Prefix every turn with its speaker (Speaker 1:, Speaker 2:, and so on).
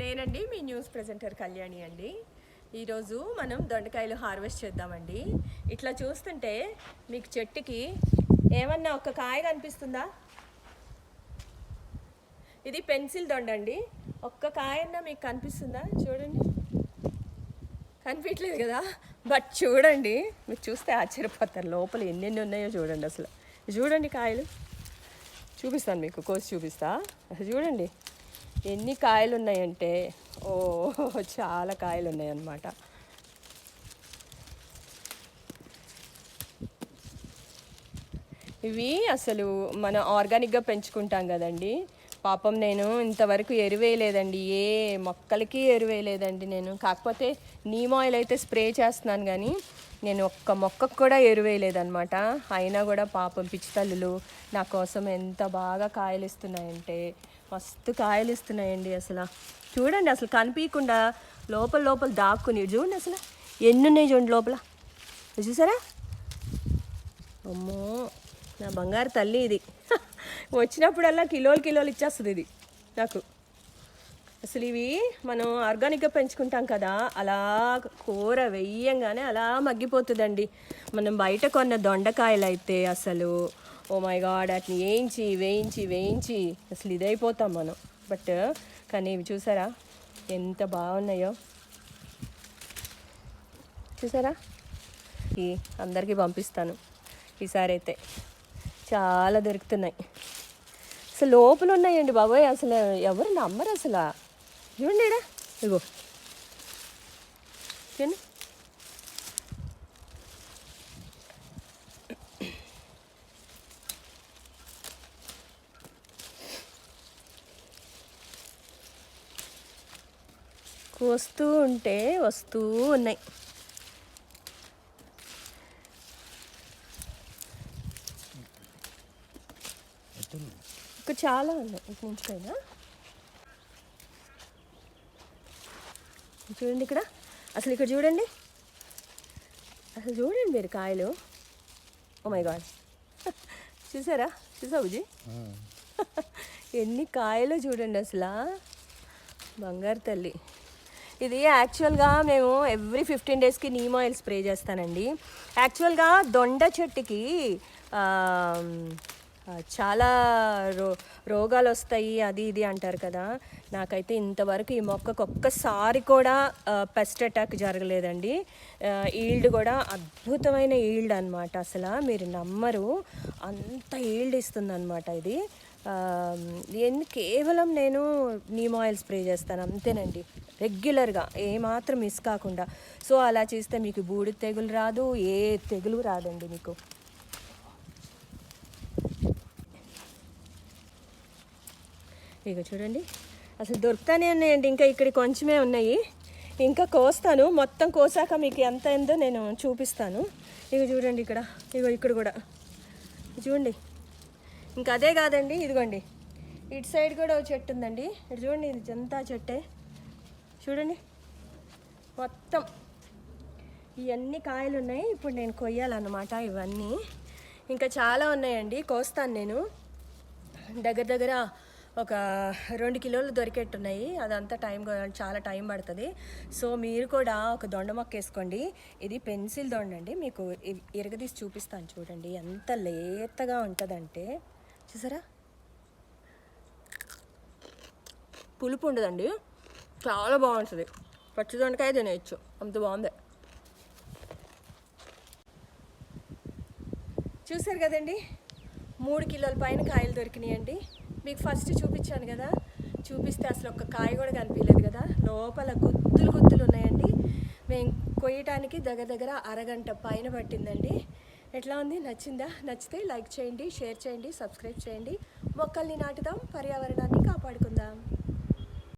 Speaker 1: నేనండి మీ news presenter Kalyani అండి. ఈరోజు మనం దొండకాయలు హార్వెస్ట్ చేద్దామండి. ఇట్లా చూస్తుంటే మీకు చెట్టుకి ఏమన్నా ఒక కాయ కనిపిస్తుందా? ఇది పెన్సిల్ దొండ అండి. ఒక్క కాయన్నా మీకు కనిపిస్తుందా? చూడండి. కనిపించలేదు కదా? బట్ చూడండి. మీరు చూస్తే ఆశ్చర్యపోతారు. లోపల ఎన్నెన్ని ఉన్నాయో చూడండి అసలు. చూడండి కాయలు. చూపిస్తాను మీకు. కోసి చూపిస్తా. అసలు చూడండి. ఎన్ని కాయలు ఉన్నాయంటే ఓ చాలా కాయలు ఉన్నాయన్నమాట ఇవి అసలు మనం ఆర్గానిక్గా పెంచుకుంటాం కదండి. పాపం నేను ఇంతవరకు ఎరువేయలేదండి. ఏ మొక్కలకి ఎరువేయలేదండి నేను. కాకపోతే నీమ్ ఆయిల్ అయితే స్ప్రే చేస్తున్నాను కానీ నేను ఒక్క మొక్కకు కూడా ఎరువేయలేదన్నమాట. అయినా కూడా పాపం పిచ్చితల్లులు నా కోసం ఎంత బాగా కాయలు ఇస్తున్నాయంటే మస్తు కాయలు ఇస్తున్నాయండి అసలు. చూడండి అసలు కనిపించకుండా లోపల లోపల దాక్కుని. చూడండి అసలు ఎన్ని ఉన్నాయి చూడండి లోపల. చూసారా? అమ్మో నా బంగారు తల్లి ఇది. వచ్చినప్పుడల్లా కిలోలు కిలోలు ఇచ్చేస్తుంది ఇది నాకు. అసలు ఇవి మనం ఆర్గానిక్గా పెంచుకుంటాం కదా అలా కూర వెయ్యంగానే అలా మగ్గిపోతుందండి. మనం బయట కొన్న దొండకాయలు అయితే అసలు ఓ మై గాడ్ వాటిని వేయించి వేయించి వేయించి అసలు ఇదైపోతాం మనం. బట్ కానీ ఇవి చూసారా? ఎంత బాగున్నాయో. చూసారా? ఈ అందరికీ పంపిస్తాను. ఈసారి అయితే చాలా దొరుకుతున్నాయి. అసలు లోపల ఉన్నాయండి బాబోయ్. అసలు ఎవరు నమ్మరు అసలు. చూడండి ఇగో చూడండి. వస్తూ ఉంటే వస్తూ ఉన్నాయి. చాలా ఉన్నాయి. ఇటు నుంచి పైన. చూడండి ఇక్కడ. అసలు ఇక్కడ చూడండి. అసలు చూడండి మీరు కాయలు. ఓ మై గాడ్ చూసారా? చూసా బుజీ ఎన్ని కాయలు చూడండి అసలు. బంగారు తల్లి. ఇది యాక్చువల్గా మేము ఎవ్రీ ఫిఫ్టీన్ డేస్కి నీమ్ ఆయిల్ స్ప్రే చేస్తానండి. యాక్చువల్గా దొండ చెట్టుకి చాలా రో రోగాలు వస్తాయి అది ఇది అంటారు కదా. నాకైతే ఇంతవరకు ఈ మొక్కకు ఒక్కసారి కూడా పెస్ట్ అటాక్ జరగలేదండి. ఈల్డ్ కూడా అద్భుతమైన ఈల్డ్ అనమాట అసలు మీరు నమ్మరు అంత ఈల్డ్ ఇస్తుంది అనమాట ఇది. ఎన్ని కేవలం నేను నీమ్ ఆయిల్ స్ప్రే చేస్తాను అంతేనండి. రెగ్యులర్గా ఏమాత్రం మిస్ కాకుండా. సో అలా చేస్తే మీకు బూడి తెగులు రాదు ఏ తెగులు రాదండి మీకు. ఇక చూడండి. అసలు దొరుకుతానే ఉన్నాయండి ఇంకా ఇక్కడ కొంచెమే ఉన్నాయి. ఇంకా కోస్తాను మొత్తం కోసాక మీకు ఎంత అయిందో నేను చూపిస్తాను. ఇక చూడండి ఇక్కడ ఇగో ఇక్కడ కూడా. చూడండి. ఇంకా అదే కాదండి ఇదిగోండి. ఇటు సైడ్ కూడా ఒక చెట్టు ఉందండి. ఇటు చూడండి ఇది జంతా చెట్టే. చూడండి. మొత్తం ఇవన్నీ కాయలు ఉన్నాయి. ఇప్పుడు నేను కొయ్యాలన్నమాట ఇవన్నీ. ఇంకా చాలా ఉన్నాయండి. కోస్తాను నేను. దగ్గర దగ్గర ఒక రెండు కిలోలు దొరికేట్టున్నాయి. అదంతా టైం చాలా టైం పడుతుంది. సో మీరు కూడా ఒక దొండ మొక్క వేసుకోండి. ఇది పెన్సిల్ దొండ అండి మీకు ఇరగదీసి చూపిస్తాను చూడండి. ఎంత లేతగా ఉంటుందంటే. చూసారా? పులుపు ఉండదండి. చాలా బాగుంటుంది. పచ్చి దొండకాయ తినేయచ్చు. అంత బాగుంది. చూసారు కదండి? మూడు కిలోల పైన కాయలు దొరికినాయండి. మీకు ఫస్ట్ చూపించాను కదా. చూపిస్తే అసలు ఒక్క కాయ కూడా కనిపించలేదు కదా. లోపల గుత్తులు గుత్తులు ఉన్నాయండి. మేము కొయ్యటానికి దగ్గర దగ్గర అరగంట పైన పట్టిందండి. ఎట్లా ఉంది? నచ్చిందా? నచ్చితే లైక్ చేయండి షేర్ చేయండి సబ్స్క్రైబ్ చేయండి. మొక్కల్ని నాటుదాం పర్యావరణాన్ని కాపాడుకుందాం.